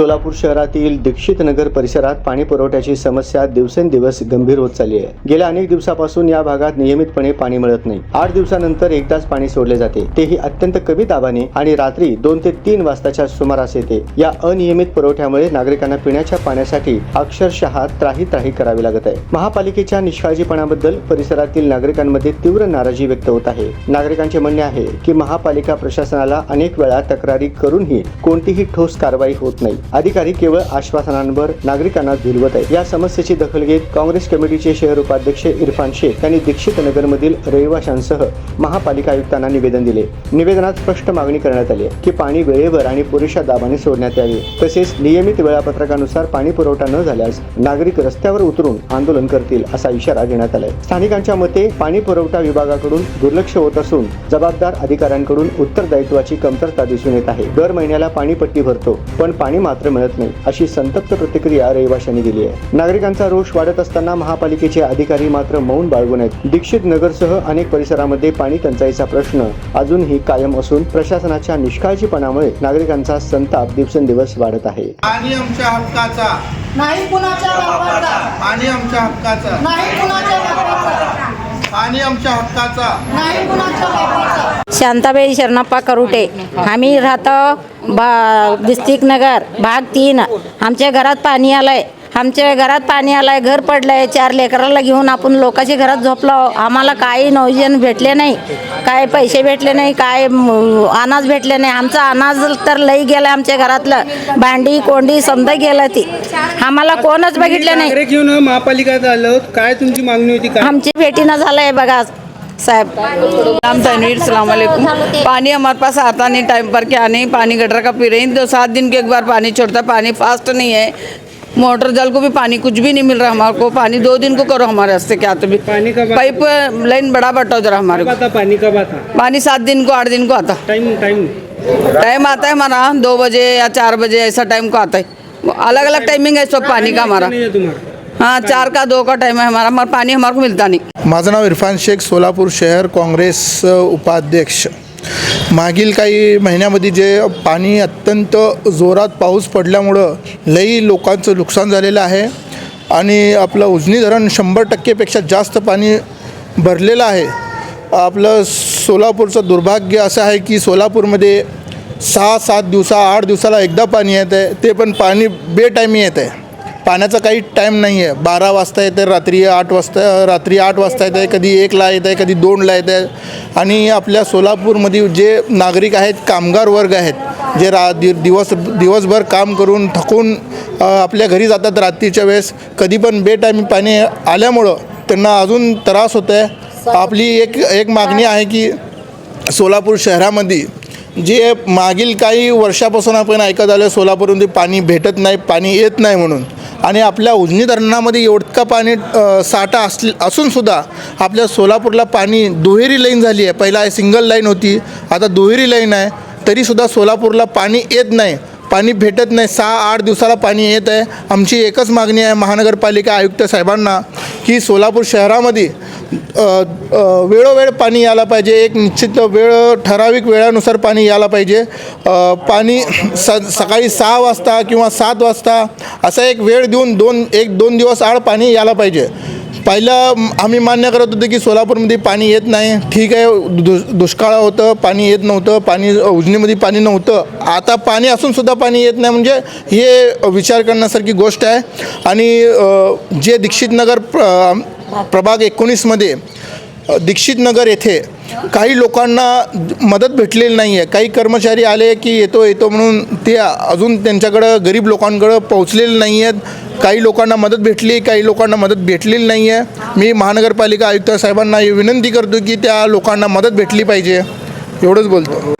सोलापूर शहरातील दीक्षित नगर परिसरात पाणी पुरवठ्याची समस्या दिवसेंदिवस गंभीर होत चालली आहे. गेल्या अनेक दिवसापासून या भागात नियमितपणे पाणी मिळत नाही. आठ दिवसानंतर एकदाच पाणी सोडले जाते. तेही अत्यंत कमी दाबाने आणि रात्री दोन ते तीन वाजताच्या सुमारास येते. या अनियमित पुरवठ्यामुळे नागरिकांना पिण्याच्या पाण्यासाठी अक्षरशः त्राही त्राही करावी लागत आहे. महापालिकेच्या निष्काळजीपणाबद्दल परिसरातील नागरिकांमध्ये तीव्र नाराजी व्यक्त होत आहे. नागरिकांचे म्हणणे आहे की महापालिका प्रशासनाला अनेक वेळा तक्रारी करूनही कोणतीही ठोस कारवाई होत नाही. अधिकारी केवळ आश्वासनांवर नागरिकांना झुलवत आहेत. या समस्येची दखल घेत काँग्रेस कमिटीचे शहर उपाध्यक्ष इरफान शेख यांनी दीक्षित नगरमधील रहिवाशांसह महापालिका आयुक्तांना निवेदन दिले. निवेदनात स्पष्ट मागणी करण्यात आली की पाणी वेळेवर आणि पुरेशा दाबाने सोडण्यात यावे. तसेच नियमित वेळापत्रकानुसार पाणी पुरवठा न झाल्यास नागरिक रस्त्यावर उतरून आंदोलन करतील असा इशारा देण्यात आलाय. स्थानिकांच्या मते पाणी पुरवठा विभागाकडून दुर्लक्ष होत असून जबाबदार अधिकाऱ्यांकडून उत्तरदायित्वाची कमतरता दिसून येत आहे. दर महिन्याला पाणीपट्टी भरतो पण पाणी मात्र मिळत नाही. अशी संतप्त प्रतिक्रिया रहिवाशांनी दिली आहे. नागरिकांचा रोष वाढत असताना महापालिकेचे अधिकारी मात्र मौन बाळगून आहेत. दीक्षित नगरसह अनेक परिसरामध्ये पाणी टंचाईचा प्रश्न अजूनही कायम असून प्रशासनाच्या निष्काळजीपणामुळे नागरिकांचा संताप दिवसेंदिवस वाढत आहे. आणि आमच्या हक्काचा. नाही कुणाच्या आणि आमच्या हक्काचा. नाही कुणाच्या आणि आमच्या हक्काचा. शांताबाई शरणप्पा करुटे. आम्ही राहतो बा डिस्ट्रिक्ट नगर भाग तीन. आमच्या घरात पाणी आलंय. आमच्या घरात पाणी आलंय घर पडलंय चार लेकराला घेऊन आपण लोकांच्या घरात झोपलो आम्हाला काही नवजन भेटले नाही काय पैसे भेटले नाही काय अनाज भेटले नाही. आमचा अनाज तर लई गेलं आमच्या घरातलं. भांडी कोंडी समजा गेलं ती. आम्हाला कोणच बघितलं नाही. घेऊन महापालिकेत आलो काय तुमची मागणी होती? काय? आमची भेटीनं झालंय बघा साहेब. राम तनवीर सलाम अलैकुम पानी हमारे पास आता नहीं टाइम पर क्या नहीं? पानी गटर का पी रहे हैं? तो सात दिन के एक बार पानी छोड़ता पानी फास्ट नहीं है। मोटर जल को भी पानी कुछ भी नहीं मिल रहा हमारे को। पानी दो दिन को करो हमारे रास्ते क्या तो भी पानी कब आता? पाइप लाइन बड़ा बटा जरा हमारे कब को। आता? पानी कब आता? पानी सात दिन को आठ दिन को आता। Time time. टाइम आता है हमारा दो बजे या चार बजे ऐसा टाइम को आता है। अलग अलग टाइमिंग है सब पानी का हमारा। है हाँ चार का दो का टाइम है हमारा। हमारा पानी हमारे को मिलता नहीं। माझं नाव इरफान शेख सोलापूर शहर काँग्रेस उपाध्यक्ष। मागील काही महिन्यामध्ये जे पाणी अत्यंत जोरात पाऊस पडल्यामुळं लई लोकांचं नुकसान झालेलं आहे. आणि आपलं उजनी धरण शंभर टक्केपेक्षा जास्त पाणी भरलेलं आहे. आपलं सोलापूरचं दुर्भाग्य असं आहे की सोलापूरमध्ये सहा सात दिवसा आठ दिवसाला एकदा पाणी येत आहे ते पण पाणी बेटायमी येत आहे पाण्याचा काही टाईम नाही आहे बारा वाजता येते रात्री आठ वाजता रात्री आठ वाजता येते कधी एकला येत आहे कधी दोनला येत आहे आणि आपल्या सोलापूरमध्ये जे नागरिक आहेत कामगार वर्ग आहेत जे रा दि दिवस दिवसभर काम करून थकून आपल्या घरी जातात रात्रीच्या वेळेस कधी पण बेटायमी पाणी आल्यामुळं त्यांना अजून त्रास होत आहे आपली एक एक मागणी आहे की सोलापूर शहरामध्ये जे मागील काही वर्षापासून आपण ऐकत आलो सोलापूरमध्ये पाणी भेटत नाही पाणी येत नाही म्हणून. आणि आपल्या उजनी धरणामध्ये एवढका पाणी साठा अस असूनसुद्धा आपल्या सोलापूरला पाणी दुहेरी लाईन झाली आहे. पहिला सिंगल लाईन होती आता दुहेरी लाईन आहे. तरीसुद्धा सोलापूरला पाणी येत नाही. पाणी भेटत नाही. सहा आठ दिवसाला पाणी येत आहे. आमची एकच मागणी आहे महानगरपालिका आयुक्त साहेबांना की सोलापूर शहरामध्ये वेळोवेळ पाणी यायला पाहिजे. एक निश्चित वेळ ठराविक वेळानुसार पाणी यायला पाहिजे. पाणी स सकाळी सहा वाजता किंवा सात वाजता असा एक वेळ देऊन दोन एक दोन दिवस आड पाणी यायला पाहिजे. पहिलं आम्ही मान्य करत होतो की सोलापूरमध्ये पाणी येत नाही. ठीक आहे दु दुष्काळ होतं पाणी येत नव्हतं पाणी उजनीमध्ये पाणी नव्हतं. आता पाणी असूनसुद्धा पाणी येत नाही म्हणजे हे विचार करण्यासारखी गोष्ट आहे. आणि जे दीक्षित नगर प्र प्रभाग एकोणीसमध्ये दीक्षित नगर येथे काही लोकांना मदत भेटलेली नाही आहे काही कर्मचारी आले की येतो येतो म्हणून ते अजून त्यांच्याकडं गरीब लोकांकडं पोहोचलेले नाही आहेत काही लोकांना मदत भेटली काही लोकांना मदत भेटलेली नाही आहे मी महानगरपालिका आयुक्त साहेबांना ही विनंती करतो की त्या लोकांना मदत भेटली पाहिजे. एवढंच बोलतो.